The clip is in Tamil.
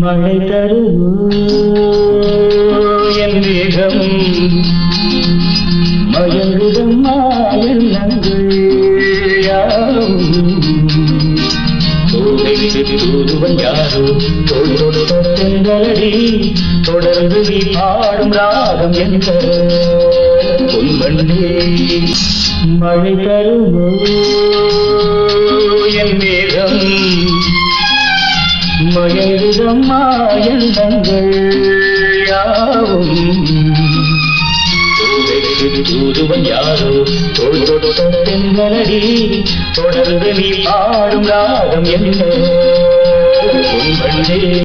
மழை தருவோ என் வேகம் மயங்குதம்மா எண்ணங்கள் யாரும்? தூதுவன் யாரோ? தொழிலோடு தொட்டடி தொடர்ந்து நீ பாடும் ராகம் என்ற மழை தருவோ மயங்குதம்மா எண்ணங்கள் யாவும்? தூதுவன் யாரோ? தோல் தொட்டடி தொடர்ந்து நீ பாடும் ராகம் என்ன?